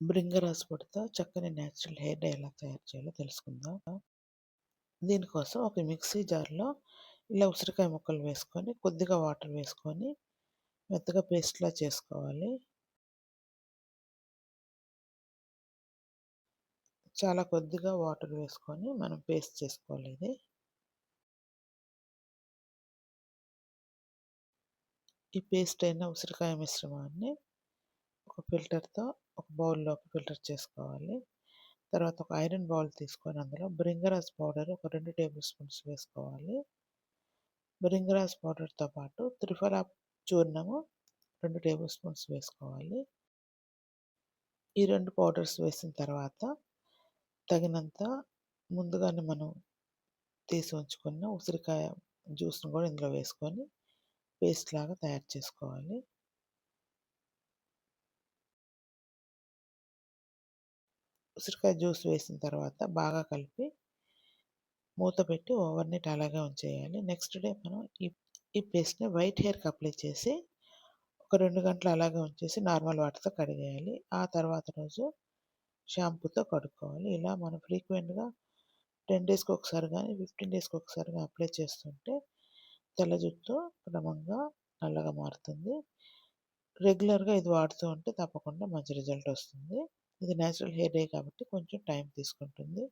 భృంగరాజు పొడితో చక్కని natural hair dye ఎలా తయారు చేయాలో తెలుసుకుందాం. దీనికోసం ఒక మిక్సీ జార్లో ఇలా ఉసిరికాయ ముక్కలు వేసుకొని కొద్దిగా వాటర్ వేసుకొని మెత్తగా పేస్ట్లా చేసుకోవాలి. చాలా కొద్దిగా వాటర్ వేసుకొని మనం పేస్ట్ చేసుకోవాలి ఇది. ఈ పేస్ట్ అయిన ఉసిరికాయ మిశ్రమాన్ని ఒక ఫిల్టర్తో ఒక బౌల్లోకి ఫిల్టర్ చేసుకోవాలి. తర్వాత ఒక ఐరన్ బౌల్ తీసుకొని అందులో బ్రింగరాజ్ పౌడర్ ఒక రెండు టేబుల్ స్పూన్స్ వేసుకోవాలి. బ్రింగరాజ్ పౌడర్తో పాటు త్రిఫలా చూర్ణము రెండు టేబుల్ స్పూన్స్ వేసుకోవాలి. ఈ రెండు పౌడర్స్ వేసిన తర్వాత తగినంత ముందుగానే మనం తీసి ఉంచుకున్న ఉసిరికాయ జ్యూస్ను కూడా ఇందులో వేసుకొని పేస్ట్ లాగా తయారు చేసుకోవాలి. ఉసిరికాయ జ్యూస్ వేసిన తర్వాత బాగా కలిపి మూత పెట్టి ఓవర్ నైట్ అలాగే ఉంచేయాలి. నెక్స్ట్ డే మనం ఈ ఈ పేస్ట్ని వైట్ హెయిర్కి అప్లై చేసి ఒక రెండు గంటలు అలాగే ఉంచేసి నార్మల్ వాటర్తో కడిగేయాలి. ఆ తర్వాత రోజు షాంపూతో కడుక్కోవాలి. ఇలా మనం ఫ్రీక్వెంట్గా టెన్ డేస్కి ఒకసారి కానీ ఫిఫ్టీన్ డేస్కి ఒకసారి కానీ అప్లై చేస్తుంటే తెల్ల జుట్టు క్రమంగా నల్లగా మారుతుంది. రెగ్యులర్గా ఇది వాడుతూ ఉంటే తప్పకుండా మంచి రిజల్ట్ వస్తుంది. ఇది న్యాచురల్ హెయిర్ డే కాబట్టి కొంచెం టైం తీసుకుంటుంది.